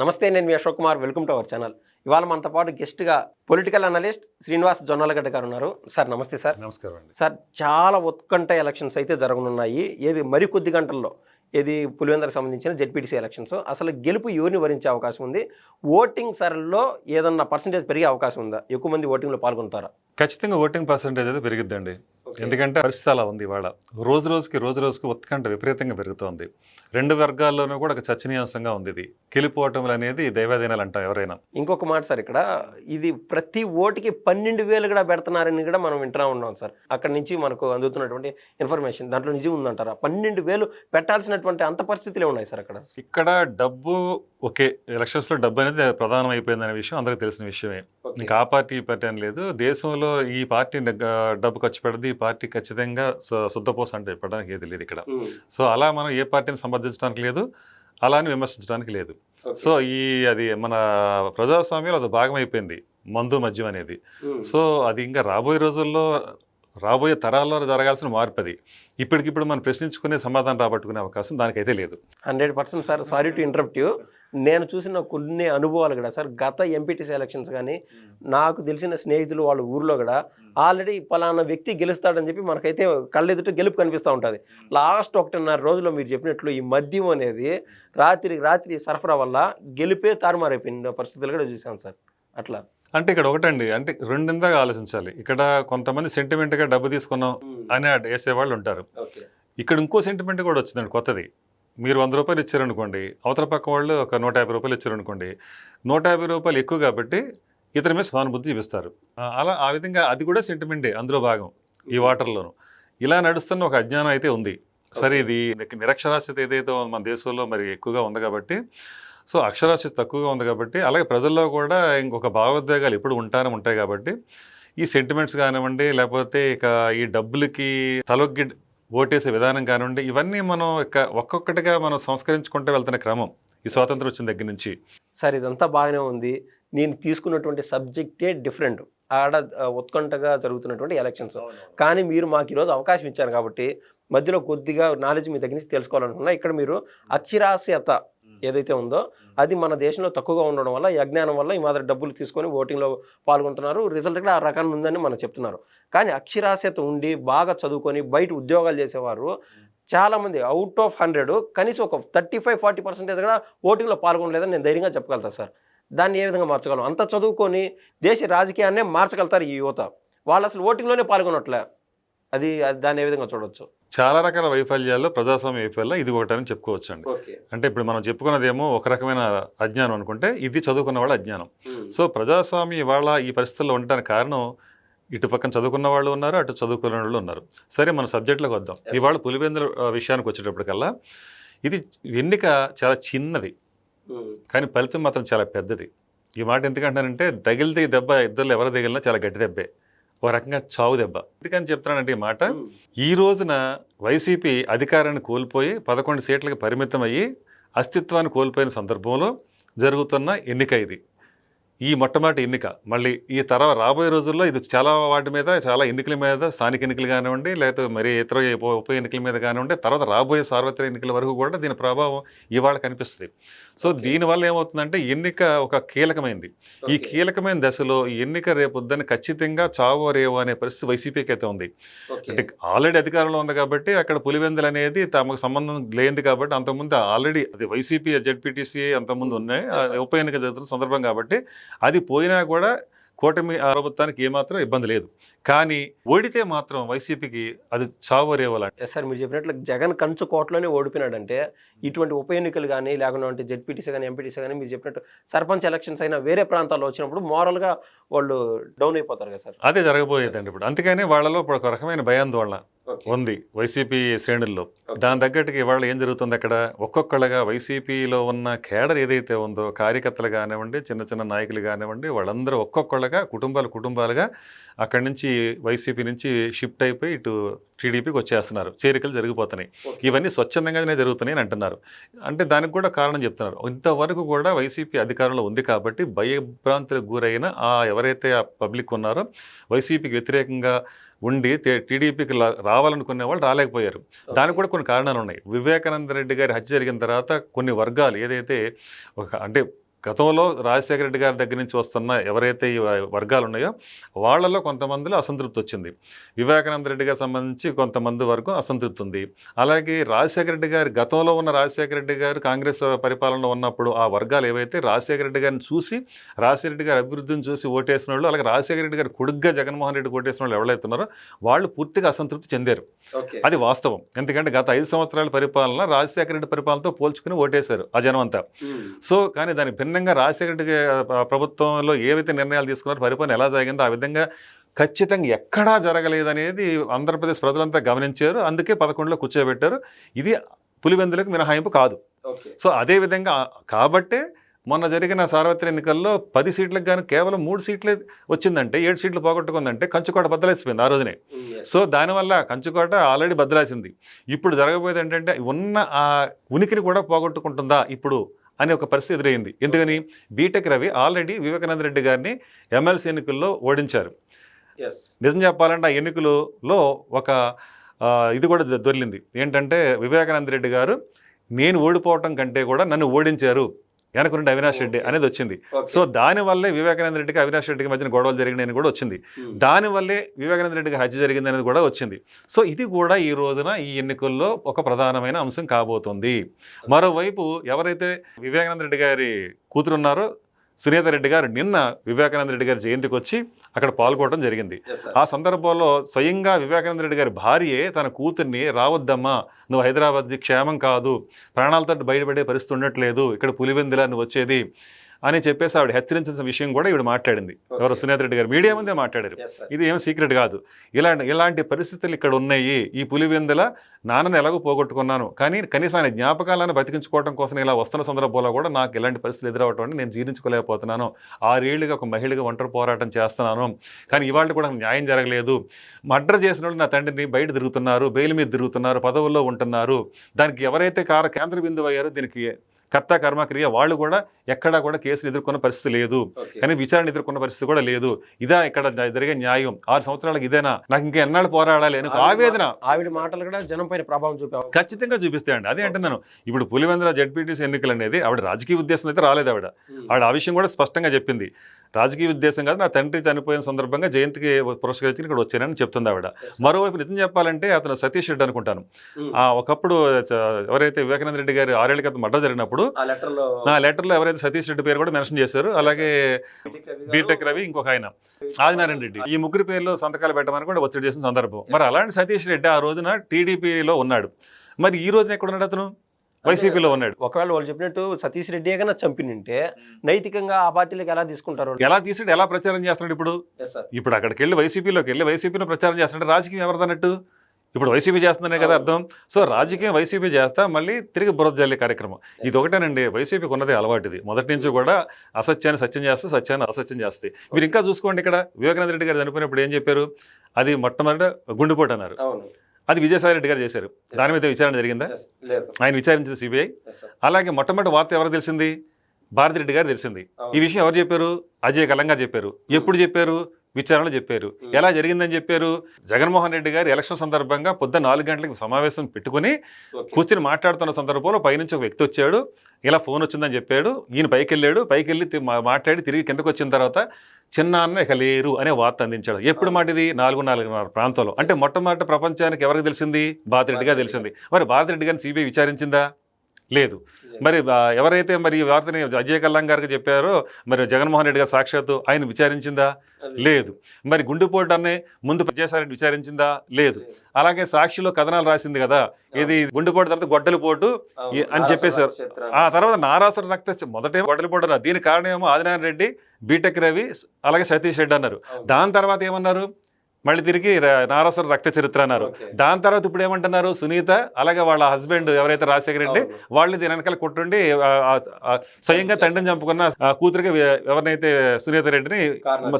నమస్తే నేను మీ Ashok Kumar. Welcome to our channel. ఇవాళ మనతో పాటు గెస్ట్గా పొలిటికల్ అనలిస్ట్ శ్రీనివాస్ జొన్నలగడ్డ గారు ఉన్నారు. సార్ నమస్తే సార్. నమస్కారం అండి. సార్ చాలా ఉత్కంఠ ఎలక్షన్స్ అయితే జరగనున్నాయి. ఏది మరి కొద్ది గంటల్లో? ఏది పులివెందలకు సంబంధించిన జెడ్పీటీసీ ఎలక్షన్స్? అసలు గెలుపు ఎవరిని వరించే అవకాశం ఉంది? ఓటింగ్ సరళిలో ఏదన్నా పర్సంటేజ్ పెరిగే అవకాశం ఉందా? ఎక్కువ మంది ఓటింగ్లో పాల్గొంటారా? ఖచ్చితంగా ఓటింగ్ పర్సంటేజ్ అయితే పెరిగిద్దండి. ఎందుకంటే పరిస్థితి అలా ఉంది ఇవాళ. రోజు రోజుకి రోజు రోజుకి ఉత్కంఠ విపరీతంగా పెరుగుతోంది. రెండు వర్గాల్లోనూ కూడా ఒక చర్చనీయాంశంగా ఉంది ఇది. గెలుపోవటం అనేది దైవాధీనాలు అంటాం ఎవరైనా. ఇంకొక మాట సార్ ఇక్కడ. ఇది ప్రతి ఓటుకి పన్నెండు వేలు కూడా పెడుతున్నారని కూడా మనం వింటున్నా ఉన్నాం సార్. అక్కడి నుంచి మనకు అందుతున్నటువంటి ఇన్ఫర్మేషన్ దాంట్లో నిజం ఉందంటారా? పన్నెండు వేలు పెట్టాల్సినటువంటి అంత పరిస్థితులే ఉన్నాయి సార్ అక్కడ. ఇక్కడ డబ్బు ఓకే ఎలక్షన్స్లో డబ్బు అనేది ప్రధానం అయిపోయిందనే విషయం అందరికీ తెలిసిన విషయమే. ఇంకా ఆ పార్టీ ఈ పార్టీ అని లేదు. దేశంలో ఈ పార్టీ డబ్బు ఖర్చు పెడది పార్టీ ఖచ్చితంగా శుద్ధపోస అంటే చెప్పడానికి ఏది లేదు ఇక్కడ. సో అలా మనం ఏ పార్టీని సమర్థించడానికి లేదు అలా అని విమర్శించడానికి లేదు. సో ఈ అది మన ప్రజాస్వామ్యంలో అది భాగం అయిపోయింది మందు మద్యం అనేది. సో అది ఇంకా రాబోయే రోజుల్లో రాబోయే తరాల్లో జరగాల్సిన మార్పు అది ఇప్పటికిప్పుడు మనం ప్రశ్నించుకునే సమాధానం రాబట్టుకునే అవకాశం దానికైతే లేదు. Hundred percent sir sorry to interrupt you. నేను చూసిన కొన్ని అనుభవాలు కూడా సార్ గత ఎంపీటీసీ ఎలక్షన్స్ కానీ నాకు తెలిసిన స్నేహితులు వాళ్ళ ఊర్లో కూడా ఆల్రెడీ పలానా వ్యక్తి గెలుస్తాడని చెప్పి మనకైతే కళ్ళెదుట గెలుపు కనిపిస్తూ ఉంటుంది. లాస్ట్ ఒకటిన్నర రోజుల్లో మీరు చెప్పినట్లు ఈ మద్యం అనేది రాత్రి రాత్రి సరఫరా వల్ల గెలిపే తారుమారైపోయిన పరిస్థితులు కూడా చూసాను సార్. అట్లా. అంటే ఇక్కడ ఒకటండి అంటే రెండిందాగా ఆలోచించాలి. ఇక్కడ కొంతమంది సెంటిమెంట్గా డబ్బు తీసుకున్నాం అని అటు వేసేవాళ్ళు ఉంటారు. ఇక్కడ ఇంకో సెంటిమెంట్ కూడా వచ్చిందండి కొత్తది. మీరు వంద రూపాయలు ఇచ్చారనుకోండి అవతల పక్క వాళ్ళు ఒక నూట యాభై రూపాయలు ఇచ్చారనుకోండి నూట యాభై రూపాయలు ఎక్కువ కాబట్టి ఇతని మీద సానుభూతి చూపిస్తారు. అలా ఆ విధంగా అది కూడా సెంటిమెంటే అందులో భాగం ఈ వాటర్లోను. ఇలా నడుస్తున్న ఒక అజ్ఞానం అయితే ఉంది. సరే ఇది నిరక్షరాస్యత ఏదైతే మన దేశంలో మరి ఎక్కువగా ఉంది కాబట్టి సో అక్షరాస్యత తక్కువగా ఉంది కాబట్టి అలాగే ప్రజల్లో కూడా ఇంకొక భావోద్వేగాలు ఎప్పుడు ఉంటానే ఉంటాయి కాబట్టి ఈ సెంటిమెంట్స్ కానివ్వండి లేకపోతే ఇక ఈ డబ్బులకి తలొగ్గి ఓటేసే విధానం కానివ్వండి ఇవన్నీ మనం ఇక ఒక్కొక్కటిగా మనం సంస్కరించుకుంటూ వెళ్తున్న క్రమం ఈ స్వాతంత్రం వచ్చిన దగ్గర నుంచి. సార్ ఇదంతా బాగానే ఉంది. నేను తీసుకున్నటువంటి సబ్జెక్టే డిఫరెంట్ ఆడ ఉత్కంఠగా జరుగుతున్నటువంటి ఎలక్షన్స్ కానీ మీరు మాకు ఈరోజు అవకాశం ఇచ్చారు కాబట్టి మధ్యలో కొద్దిగా నాలెడ్జ్ మీ దగ్గర నుంచి తెలుసుకోవాలనుకున్నా ఇక్కడ మీరు అక్షరాస్యత ఏదైతే ఉందో అది మన దేశంలో తక్కువగా ఉండడం వల్ల ఈ అజ్ఞానం వల్ల ఈ మాదిరి డబ్బులు తీసుకొని ఓటింగ్లో పాల్గొంటున్నారు. రిజల్ట్ కూడా ఆ రకంగా ఉందని మనం చెప్తున్నారు. కానీ అక్షరాస్యత ఉండి బాగా చదువుకొని బయట ఉద్యోగాలు చేసేవారు చాలామంది అవుట్ ఆఫ్ హండ్రెడ్ కనీసం ఒక థర్టీ ఫైవ్ ఫార్టీ పర్సెంటేజ్ కూడా ఓటింగ్లో పాల్గొనలేదని నేను ధైర్యంగా చెప్పగలుగుతాను సార్. దాన్ని ఏ విధంగా మార్చగలం? అంత చదువుకొని దేశ రాజకీయాన్నే మార్చగలుగుతారు ఈ యువత. వాళ్ళు అసలు ఓటింగ్లోనే పాల్గొనట్లే. అది దాన్ని ఏ విధంగా చూడొచ్చు? చాలా రకాల వైఫల్యాల్లో ప్రజాస్వామ్య వైఫల్యం ఇది ఒకటని చెప్పుకోవచ్చు అండి అంటే ఇప్పుడు మనం చెప్పుకున్నదేమో ఒక రకమైన అజ్ఞానం అనుకుంటే ఇది చదువుకున్న వాళ్ళ అజ్ఞానం. సో ప్రజాస్వామ్యం ఇవాళ ఈ పరిస్థితుల్లో ఉండడానికి కారణం ఇటు పక్కన చదువుకున్న వాళ్ళు ఉన్నారు అటు చదువుకున్న వాళ్ళు ఉన్నారు. సరే మన సబ్జెక్టులోకి వద్దాం. ఇవాళ పులివెందుల ఆ, విషయానికి వచ్చేటప్పటికల్లా ఇది ఎన్నిక చాలా చిన్నది. కానీ ఫలితం మాత్రం చాలా పెద్దది. ఈ మాట ఎందుకంటానంటే తగిలితే దెబ్బ ఇద్దరు ఎవరు తగిలినా చాలా గట్టి దెబ్బే. ఒక రకంగా చావు దెబ్బ. ఎందుకని చెప్తానంటే ఈ మాట. ఈ రోజున వైసీపీ అధికారాన్ని కోల్పోయి పదకొండు సీట్లకు పరిమితం అయ్యి అస్తిత్వాన్ని కోల్పోయిన సందర్భంలో జరుగుతున్న ఎన్నిక ఇది. ఈ మొట్టమొదటి ఎన్నిక. మళ్ళీ ఈ తర్వాత రాబోయే రోజుల్లో ఇది చాలా వాటి మీద చాలా ఎన్నికల మీద స్థానిక ఎన్నికలు కానివ్వండి లేకపోతే మరి ఇతర ఉప- ఎన్నికల మీద కానివ్వండి తర్వాత రాబోయే సార్వత్రిక ఎన్నికల వరకు కూడా దీని ప్రభావం ఇవాళ కనిపిస్తుంది. సో దీనివల్ల ఏమవుతుందంటే ఎన్నిక ఒక కీలకమైంది. ఈ కీలకమైన దశలో ఎన్నిక రేపొద్దని ఖచ్చితంగా చావో రేవో అనే పరిస్థితి వైసీపీకి అయితే ఉంది. అంటే ఆల్రెడీ అధికారంలో ఉంది కాబట్టి అక్కడ పులివెందులు అనేది తమకు సంబంధం లేనిది కాబట్టి అంతకుముందు ఆల్రెడీ అది వైసీపీ జెడ్పీటీసీ అంతకుముందు ఉన్నాయి. ఉప ఎన్నిక జరుగుతున్న సందర్భం కాబట్టి అది పోయినా కూడా కూటమి ఆ ప్రభుత్వానికి ఏమాత్రం ఇబ్బంది లేదు. కానీ ఓడితే మాత్రం వైసీపీకి అది చావో రేవో లాంటి ఎస్ సార్ మీరు చెప్పినట్లు జగన్ కంచు కోటలోనే ఓడిపోయినాడంటే ఇటువంటి ఉప ఎన్నికలు కానీ లేకుండా జెడ్పీటీసీ కానీ ఎంపీటీసీ కానీ మీరు చెప్పినట్టు సర్పంచ్ ఎలక్షన్స్ అయినా వేరే ప్రాంతాల్లో వచ్చినప్పుడు మోరల్గా వాళ్ళు డౌన్ అయిపోతారు కదా సార్ అదే జరగబోయేదండి ఇప్పుడు. అందుకనే వాళ్ళలో ఇప్పుడు ఒక రకమైన భయాందోళన ఉంది వైసీపీ శ్రేణుల్లో. దాని తగ్గట్టుగా ఇవాళ ఏం జరుగుతుంది అక్కడ? ఒక్కొక్కళ్ళగా వైసీపీలో ఉన్న కేడర్ ఏదైతే ఉందో కార్యకర్తలు కానివ్వండి చిన్న చిన్న నాయకులు కానివ్వండి వాళ్ళందరూ ఒక్కొక్కళ్ళగా కుటుంబాలు కుటుంబాలుగా అక్కడి నుంచి వైసీపీ నుంచి షిఫ్ట్ అయిపోయి ఇటు టీడీపీకి వచ్చేస్తున్నారు. చేరికలు జరిగిపోతున్నాయి. ఇవన్నీ స్వచ్ఛందంగానే జరుగుతున్నాయి అని అంటున్నారు. అంటే దానికి కూడా కారణం చెప్తున్నారు. ఇంతవరకు కూడా వైసీపీ అధికారంలో ఉంది కాబట్టి భయభ్రాంతులకు గురైన ఆ ఎవరైతే ఆ పబ్లిక్ ఉన్నారో వైసీపీకి వ్యతిరేకంగా ఉండి టీడీపీకి రావాలనుకునే వాళ్ళు రాలేకపోయారు. దానికి కూడా కొన్ని కారణాలు ఉన్నాయి. వివేకానంద రెడ్డి గారి హత్య జరిగిన తర్వాత కొన్ని వర్గాలు ఏదైతే ఒక అంటే గతంలో రాజశేఖర రెడ్డి గారి దగ్గర నుంచి వస్తున్న ఎవరైతే ఈ వర్గాలు ఉన్నాయో వాళ్ళలో కొంతమందిలో అసంతృప్తి వచ్చింది. వివేకానంద రెడ్డి గారికి సంబంధించి కొంతమంది వరకు అసంతృప్తి ఉంది. అలాగే రాజశేఖర రెడ్డి గారి గతంలో ఉన్న రాజశేఖర రెడ్డి గారు కాంగ్రెస్ పరిపాలనలో ఉన్నప్పుడు ఆ వర్గాలు ఏవైతే రాజశేఖర రెడ్డి గారిని చూసి రాజశేఖర రెడ్డి గారి అభివృద్ధిని చూసి ఓటేసిన వాళ్ళు అలాగే రాజశేఖర రెడ్డి గారి కొడుగ్గా జగన్మోహన్ రెడ్డి ఓటేసిన వాళ్ళు ఎవరైతే ఉన్నారో వాళ్ళు పూర్తిగా అసంతృప్తి చెందారు. అది వాస్తవం. ఎందుకంటే గత ఐదు సంవత్సరాల పరిపాలన రాజశేఖర రెడ్డి పరిపాలనతో పోల్చుకుని ఓటేశారు ఆ జనం అంతా. సో కానీ దాని భిన్నంగా రాజశేఖర ప్రభుత్వంలో ఏవైతే నిర్ణయాలు తీసుకున్నారో పరిపాలన ఎలా జరిగిందో ఆ విధంగా ఖచ్చితంగా ఎక్కడా జరగలేదనేది ఆంధ్రప్రదేశ్ ప్రజలంతా గమనించారు. అందుకే పదకొండులో కూర్చోబెట్టారు. ఇది పులివెందులకు మినహాయింపు కాదు. సో అదే విధంగా కాబట్టే మొన్న జరిగిన సార్వత్రిక ఎన్నికల్లో పది సీట్లకు కానీ కేవలం మూడు సీట్లే వచ్చిందంటే ఏడు సీట్లు పోగొట్టుకుందంటే కంచుకోట బద్దలేసిపోయింది ఆ రోజునే. సో దానివల్ల కంచుకోట ఆల్రెడీ బద్దలాసింది. ఇప్పుడు జరగబోయేది ఏంటంటే ఉన్న ఆ ఉనికిని కూడా పోగొట్టుకుంటుందా? ఇప్పుడు అనే ఒక పరిస్థితి ఎదురైంది. ఎందుకని? బీటెక్ రవి ఆల్రెడీ వివేకానంద రెడ్డి గారిని ఎమ్మెల్సీ ఎన్నికల్లో ఓడించారు. నిజం చెప్పాలంటే ఆ ఎన్నికలలో ఒక ఇది కూడా దొ- దొర్లింది ఏంటంటే వివేకానంద రెడ్డి గారు నేను ఓడిపోవటం కంటే కూడా నన్ను ఓడించారు. వెనక నుండి అవినాష్ రెడ్డి అనేది వచ్చింది. సో దానివల్లే వివేకానంద రెడ్డికి అవినాష్ రెడ్డికి మధ్యన గొడవలు జరిగినాయని కూడా వచ్చింది. దానివల్లే వివేకానంద రెడ్డికి హత్య జరిగింది అనేది కూడా వచ్చింది. సో ఇది కూడా ఈ రోజున ఈ ఎన్నికల్లో ఒక ప్రధానమైన అంశం కాబోతుంది. మరోవైపు ఎవరైతే వివేకానంద రెడ్డి గారి కూతురున్నారో సునీత రెడ్డి గారు నిన్న వివేకానంద రెడ్డి గారి జయంతికి వచ్చి అక్కడ పాల్గొనడం జరిగింది. ఆ సందర్భంలో స్వయంగా వివేకానంద రెడ్డి గారి భార్యే తన కూతుర్ని రావద్దమ్మా నువ్వు హైదరాబాద్ది క్షేమం కాదు ప్రాణాలతో బయటపడే పరిస్థితి ఉండట్లేదు ఇక్కడ పులివెందులా నువ్వు వచ్చేది అని చెప్పేసి ఆవిడ హెచ్చరించిన విషయం కూడా ఈవిడ మాట్లాడింది. ఎవరు. సునీత రెడ్డి గారు మీడియా ముందే మాట్లాడారు. ఇది ఏం సీక్రెట్ కాదు. ఇలాంటి ఇలాంటి పరిస్థితులు ఇక్కడ ఉన్నాయి. ఈ పులివెందుల నాన్నని ఎలాగో పోగొట్టుకున్నాను. కానీ కనీసం ఆయన జ్ఞాపకాలను బతికించుకోవడం కోసం ఇలా వస్తున్న సందర్భంలో కూడా నాకు ఇలాంటి పరిస్థితులు ఎదురవటం నేను జీర్ణించుకోలేకపోతున్నాను. ఆరేళ్ళుగా ఒక మహిళగా ఒంటరి పోరాటం చేస్తున్నాను. కానీ ఇవాళ కూడా న్యాయం జరగలేదు. మర్డర్ చేసిన వాళ్ళు నా తండ్రిని బయట తిరుగుతున్నారు బెయిల్ మీద తిరుగుతున్నారు పదవుల్లో ఉంటున్నారు. దానికి ఎవరైతే కార కేంద్ర బిందువు అయ్యారో దీనికి కర్త కర్మక్రియ వాళ్ళు కూడా ఎక్కడా కూడా కేసులు ఎదుర్కొన్న పరిస్థితి లేదు. కానీ విచారణ ఎదుర్కొన్న పరిస్థితి కూడా లేదు. ఇదా ఇక్కడ జరిగే న్యాయం. ఆరు సంవత్సరాలకు ఇదేనా? నాకు ఇంకా ఎన్నాళ్ళు పోరాడాలి అని ఆవేదన. ఆవిడ మాటలు కూడా జనం పైన ప్రభావం చూపే అవకాశం. ఖచ్చితంగా చూపిస్తాయండి అదే అంటున్నాను. ఇప్పుడు పులివెందుల జడ్పీటీసీ ఎన్నికలు అనేది ఆవిడ రాజకీయ ఉద్దేశం అయితే రాలేదు ఆవిడ. ఆవిడ ఆ విషయం కూడా స్పష్టంగా చెప్పింది. రాజకీయ ఉద్దేశం కాదు నా తండ్రి చనిపోయిన సందర్భంగా జయంతికి పురస్కరించి ఇక్కడ వచ్చానని చెప్తుంది ఆవిడ. మరోవైపు నిజం చెప్పాలంటే అతను సతీష్ రెడ్డి అనుకుంటాను. Hmm. ఆ ఒకప్పుడు ఎవరైతే వివేకానంద రెడ్డి గారి ఆరేళ్ళ క్రితం మర్డర్ జరిగినప్పుడు నా లెటర్లో ఎవరైతే సతీష్ రెడ్డి పేరు కూడా మెన్షన్ చేశారు. అలాగే బీటెక్ రవి ఇంకొక ఆయన ఆదినారాయణ రెడ్డి. ఈ ముగ్గురు పేర్లు సంతకాలు పెట్టమని కూడా ఒత్తిడి చేసిన సందర్భం. మరి అలాంటి సతీష్ రెడ్డి ఆ రోజున టీడీపీలో ఉన్నాడు. మరి ఈ రోజున ఎక్కడ ఉన్నాడు అతను? వైసీపీలో ఉన్నాడు. ఒకవేళ వాళ్ళు చెప్పినట్టు సతీష్ రెడ్డి కన్నా చంపినుంటే నైతికంగా ఆ పార్టీలకు ఎలా తీసుకుంటారు ఎలా తీసాడు ఎలా ప్రచారం చేస్తున్నాడు ఇప్పుడు? ఇప్పుడు అక్కడికి వెళ్ళి వైసీపీలోకి వెళ్ళి వైసీపీలో ప్రచారం చేస్తున్నాడు రాజకీయం ఎవరిదన్నట్టు ఇప్పుడు వైసీపీ చేస్తుందనే కదా అర్థం. సో రాజకీయం వైసీపీ చేస్తా మళ్ళీ తిరిగి బురద జల్లే కార్యక్రమం ఇది ఒకటేనండి వైసీపీకి ఉన్నదే అలవాటు ఇది మొదటి నుంచి కూడా అసత్యాన్ని సత్యం చేస్తే సత్యాన్ని అసత్యం చేస్తాయి. మీరు ఇంకా చూసుకోండి ఇక్కడ. వివేకానంద రెడ్డి గారు చనిపోయినప్పుడు ఏం చెప్పారు? అది మొట్టమొదట గుండెపోటు అన్నారు. అవును. అది విజయసాయి రెడ్డి గారు చేశారు. దాని మీద విచారణ జరిగిందా? ఆయన విచారించింది సిబిఐ. అలాగే మొట్టమొదటి వార్త ఎవరు తెలిసింది? భారతి రెడ్డి గారు తెలిసింది. ఈ విషయం ఎవరు చెప్పారు? అజయ్ కలంగా చెప్పారు. ఎప్పుడు చెప్పారు? విచారణలో చెప్పారు. ఎలా జరిగిందని చెప్పారు? జగన్మోహన్ రెడ్డి గారు ఎలక్షన్ సందర్భంగా పొద్దున్న నాలుగు గంటలకు సమావేశం పెట్టుకుని. కూర్చుని మాట్లాడుతున్న సందర్భంలో పైనుంచి ఒక వ్యక్తి వచ్చాడు. ఇలా ఫోన్ వచ్చిందని చెప్పాడు. ఈయన పైకి వెళ్ళాడు పైకి వెళ్ళి మాట్లాడి తిరిగి కిందకు వచ్చిన తర్వాత చిన్న అన్న ఇక లేరు అనే వార్త అందించాడు. ఎప్పుడు మాట ఇది? నాలుగు నాలుగున్నర ప్రాంతంలో. అంటే మొట్టమొదటి ప్రపంచానికి ఎవరికి తెలిసింది? భారతిరెడ్డిగా తెలిసింది. మరి భారతిరెడ్డి గారిని సిబిఐ విచారించిందా? లేదు. మరి ఎవరైతే మరి ఈ వార్తని అజయ్ కల్లాం గారికి చెప్పారో మరి జగన్మోహన్ రెడ్డి గారు సాక్షాత్తు ఆయన విచారించిందా? లేదు. మరి గుండెపోటు అనే ముందు విజయసాయి విచారించిందా? లేదు. అలాగే సాక్షిలో కథనాలు రాసింది కదా? ఇది గుండెపోటు తర్వాత గొడ్డలి పోటు అవును. ఈ- అని చెప్పేశారు. ఆ తర్వాత నారాసుర రక్త మొదటే గొడ్డలి పోటు అన్నారు. దీనికి కారణం ఏమో ఆదినారాయణ రెడ్డి బీటెక్ రవి అలాగే సతీష్ రెడ్డి అన్నారు. దాని తర్వాత ఏమన్నారు? మళ్ళీ తిరిగి నారాసుర రక్త చరిత్ర అన్నారు. దాని తర్వాత ఇప్పుడు ఏమంటున్నారు? సునీత అలాగే వాళ్ళ హస్బెండ్ ఎవరైతే రాజశేఖర రెడ్డి అవును. వాళ్ళు దీని వెనకాల కొట్టుండి స్వయంగా తండ్రిని చంపుకున్న కూతురికి ఎవరినైతే సునీత రెడ్డిని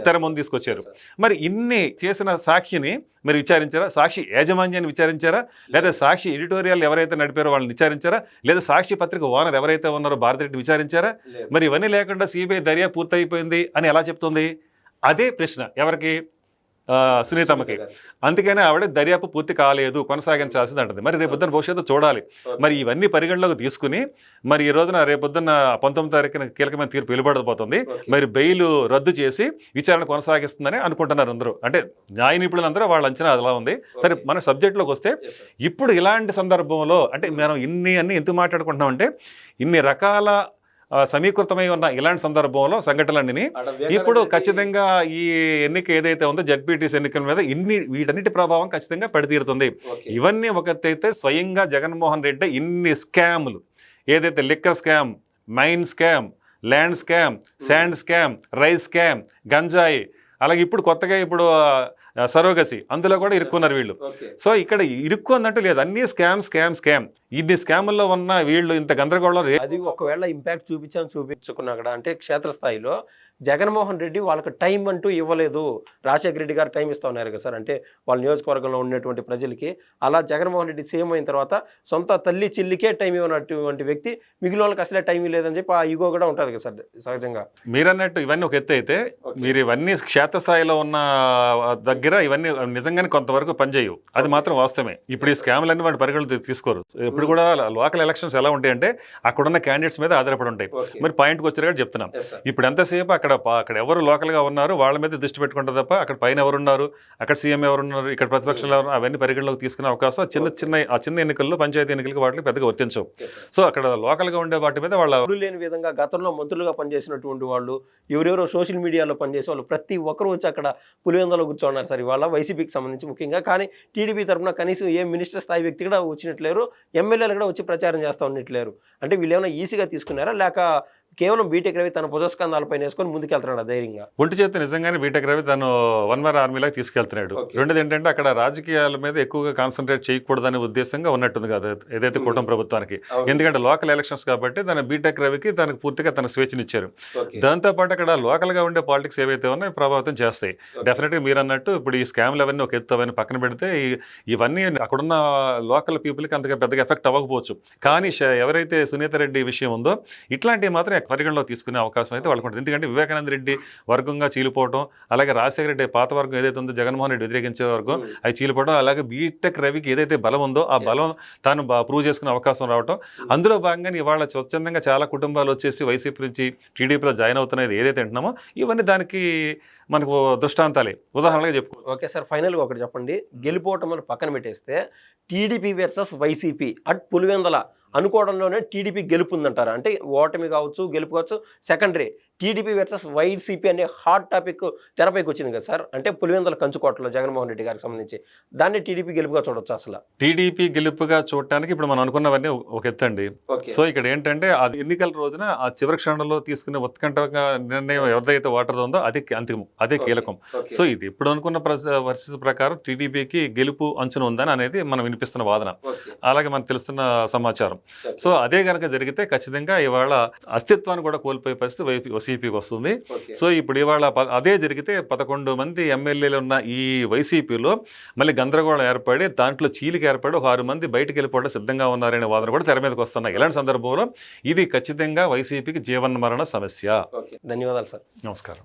తెర ముందు తీసుకొచ్చారు. మరి ఇన్ని చేసిన సాక్షిని మరి విచారించారా? సాక్షి యాజమాన్యాన్ని విచారించారా? లేదా సాక్షి ఎడిటోరియల్ ఎవరైతే నడిపారో వాళ్ళని విచారించారా? లేదా సాక్షి పత్రిక ఓనర్ ఎవరైతే ఉన్నారో భారతిరెడ్డి విచారించారా. మరి ఇవన్నీ లేకుండా సిబిఐ దర్యా పూర్తయిపోయింది అని ఎలా చెప్తుంది? అదే ప్రశ్న ఎవరికి? సునీతమ్మకి. అందుకనే ఆవిడ దర్యాప్తు పూర్తి కాలేదు కొనసాగించాల్సింది అంటుంది మరి రేపొద్దున భవిష్యత్తు చూడాలి. మరి ఇవన్నీ పరిగణలోకి తీసుకుని మరి ఈ రోజున రేపొద్దున పంతొమ్మిది తారీఖున కీలకమైన తీర్పు వెలువడబోతుంది. మరి బెయిల్ రద్దు చేసి విచారణ కొనసాగిస్తుందని అనుకుంటున్నారు అందరూ. అంటే న్యాయ నిపుణులందరూ వాళ్ళ అంచనా అలా ఉంది. సరే మన సబ్జెక్టులోకి వస్తే ఇప్పుడు ఇలాంటి సందర్భంలో అంటే మనం ఇన్ని అన్ని ఎందుకు మాట్లాడుకుంటున్నామంటే ఇన్ని రకాల సమీకృతమై ఉన్న ఇలాంటి సందర్భంలో సంఘటనలన్నీ ఇప్పుడు ఖచ్చితంగా ఈ ఎన్నిక ఏదైతే ఉందో జడ్పీటీసీ ఎన్నికల మీద ఇన్ని వీటన్నిటి ప్రభావం ఖచ్చితంగా పడితీరుతుంది. ఇవన్నీ ఒకటైతే స్వయంగా జగన్మోహన్ రెడ్డి ఇన్ని స్కాములు. ఏదైతే liquor scam mine scam land scam sand scam rice scam గంజాయి అలాగే ఇప్పుడు కొత్తగా ఇప్పుడు సరోగసి అందులో కూడా ఇరుక్కున్నారు వీళ్ళు. సో ఇక్కడ ఇరుక్కుందంటూ లేదు. అన్ని స్కామ్ స్కామ్ స్కామ్. ఇన్ని స్కాముల్లో ఉన్న వీళ్ళు ఇంత గందరగోళం అది ఒకవేళ ఇంపాక్ట్ చూపించాను చూపించుకున్నా అంటే క్షేత్రస్థాయిలో జగన్మోహన్ రెడ్డి వాళ్ళకి టైం అంటూ ఇవ్వలేదు. రాజశేఖర రెడ్డి గారు టైం ఇస్తా ఉన్నారు కదా సార్. అంటే వాళ్ళ నియోజకవర్గంలో ఉన్నటువంటి ప్రజలకి అలా జగన్మోహన్ రెడ్డి సీఎం అయిన తర్వాత సొంత తల్లి చెల్లికే టైం ఇవ్వనటువంటి వ్యక్తి మిగిలిన వాళ్ళకి అసలే టైం లేదని చెప్పి ఆ ఇగో కూడా ఉంటుంది కదా సార్ సహజంగా. మీరన్నట్టు ఇవన్నీ ఒక ఎత్తు అయితే మీరు ఇవన్నీ క్షేత్రస్థాయిలో ఉన్న దగ్గర ఇవన్నీ నిజంగానే కొంతవరకు పనిచేయవు. అది మాత్రం వాస్తవమే. ఇప్పుడు ఈ స్కామ్లన్నీ వాటి పరిగణలు తీసుకోరు. ఇప్పుడు కూడా లోకల్ ఎలక్షన్స్ ఎలా ఉంటాయంటే అక్కడున్న క్యాండిడేట్స్ మీద ఆధారపడి ఉంటాయి. మరి పాయింట్కి వచ్చారు చెప్తున్నాం. ఇప్పుడు ఎంతసేపు అక్కడ ప- అక్కడ ఎవరు లోకల్గా ఉన్నారు వాళ్ళ మీద దృష్టి పెట్టుకుంటారు తప్ప అక్కడ పైన ఎవరున్నారు అక్కడ సీఎం ఎవరున్నారు ఇక్కడ ప్రతిపక్షాలు ఎవరు అవన్నీ పరిగణలోకి తీసుకునే అవకాశం చిన్న చిన్న ఆ చిన్న ఎన్నికల్లో పంచాయతీ ఎన్నికలకు వాటికి పెద్దగా వర్తించవు. సో అక్కడ లోకల్గా ఉండే వాటి మీద వాళ్ళ లేని విధంగా గతంలో మంత్రులుగా పనిచేసినటువంటి వాళ్ళు ఎవరెవరో సోషల్ మీడియాలో పనిచేసే వాళ్ళు ప్రతి ఒక్కరు వచ్చి అక్కడ పులివెందలో కూర్చోన్నారు సార్. ఇవాళ వైసీపీకి సంబంధించి ముఖ్యంగా. కానీ టీడీపీ తరఫున కనీసం ఏ మినిస్టర్ స్థాయి వ్యక్తి కూడా వచ్చినట్లేరు ఎమ్మెల్యేలు కూడా వచ్చి ప్రచారం చేస్తూ ఉన్నట్లేరు. అంటే వీళ్ళు ఏమైనా ఈజీగా తీసుకున్నారా? లేక కేవలం బీటెక్ రవి తన భుజస్కంధాలపైన వేసుకొని ముందుకెళ్తున్నాడు ధైర్యంగా. ఒంటి చేతి నిజంగానే బీటెక్ రవి తను వన్ వర్ ఆర్మీలోకి తీసుకెళ్తున్నాడు. రెండోది ఏంటంటే అక్కడ రాజకీయాల మీద ఎక్కువగా కాన్సన్ట్రేట్ చేయకూడదనే ఉద్దేశంగా ఉన్నట్టుంది కదా ఏదైతే కుటుంబ ప్రభుత్వానికి. ఎందుకంటే లోకల్ ఎలక్షన్స్ కాబట్టి తన బీటెక్ రవికి తనకు పూర్తిగా తన స్వేచ్ఛనిచ్చారు. దాంతో పాటు అక్కడ లోకల్గా ఉండే పాలిటిక్స్ ఏవైతే ఉన్నాయో ప్రభావితం చేస్తాయి. డెఫినెట్గా మీరు అన్నట్టు ఇప్పుడు ఈ స్కామ్లు అవన్నీ ఒక ఎత్తు అవన్నీ పక్కన పెడితే ఇవన్నీ అక్కడున్న లోకల్ పీపుల్కి అంతగా పెద్దగా ఎఫెక్ట్ అవ్వకపోవచ్చు. కానీ ఎవరైతే సునీత రెడ్డి విషయం ఉందో ఇట్లాంటివి మాత్రం పరిగణలో తీసుకునే అవకాశం అయితే వాళ్ళకు ఉంటుంది. ఎందుకంటే వివేకానంద రెడ్డి వర్గంగా చీలిపోవడం అలాగే రాజశేఖర రెడ్డి పాత వర్గం ఏదైతే ఉందో జగన్మోహన్ రెడ్డి వ్యతిరేకించే వర్గం అవి చీలిపోవడం అలాగే బీటెక్ రవికి ఏదైతే బలం ఉందో ఆ బలం తాను ప్రూవ్ చేసుకునే అవకాశం రావడం అందులో భాగంగా ఇవాళ స్వచ్ఛందంగా చాలా కుటుంబాలు వచ్చేసి వైసీపీ నుంచి టీడీపీలో జాయిన్ అవుతున్నది ఏదైతే అంటున్నామో ఇవన్నీ దానికి మనకు దృష్టాంతాలే. ఉదాహరణగా చెప్పుకో ఓకే సార్ ఫైనల్గా ఒకటి చెప్పండి. గెలిపోవటం పక్కన పెట్టేస్తే TDP versus YCP at Pulivendula అనుకోవడంలోనే TDP గెలుపుందంటారా. అంటే ఓటమి కావచ్చు గెలుపు కావచ్చు సెకండరీ టీడీపీ వర్సెస్ వైసీపీ అనే హాట్ టాపిక్ తెరపైకి వచ్చింది కదా సార్? అంటే పులివెందల కంచుకోటలో జగన్మోహన్ రెడ్డి గారికి సంబంధించి దాన్ని టీడీపీ గెలుపుగా చూడొచ్చు అసలు? టీడీపీ గెలుపుగా చూడటానికి ఇప్పుడు మనం అనుకున్నవన్నీ ఒక ఎత్తండి. సో ఇక్కడ ఏంటంటే ఆ ఎన్నికల రోజున ఆ చివరి క్షణంలో తీసుకునే ఉత్కంఠగా నిర్ణయం ఎవరిదైతే ఓటర్ ఉందో అది అంతిమం అదే కీలకం. సో ఇది ఇప్పుడు అనుకున్న ప్రస- పరిస్థితి ప్రకారం టీడీపీకి గెలుపు అంచున ఉందని అనేది మనం వినిపిస్తున్న వాదన. అలాగే మనకు తెలుస్తున్న సమాచారం. సో అదే కనుక జరిగితే ఖచ్చితంగా ఇవాళ అస్తిత్వాన్ని కూడా కోల్పోయే పరిస్థితి వైపీ వైసీపీకి వస్తుంది. సో ఇప్పుడు ఇవాళ అదే జరిగితే పదకొండు మంది ఎమ్మెల్యేలు ఉన్న ఈ వైసీపీలో మళ్ళీ గందరగోళం ఏర్పడి దాంట్లో చీలిక ఏర్పడి ఒక ఆరు మంది బయటకు వెళ్ళిపోవడం సిద్ధంగా ఉన్నారనే వాదన కూడా తెర మీదకి వస్తున్నాయి. ఇలాంటి సందర్భంలో ఇది ఖచ్చితంగా వైసీపీకి జీవన్మరణ సమస్య. ధన్యవాదాలు సార్. నమస్కారం.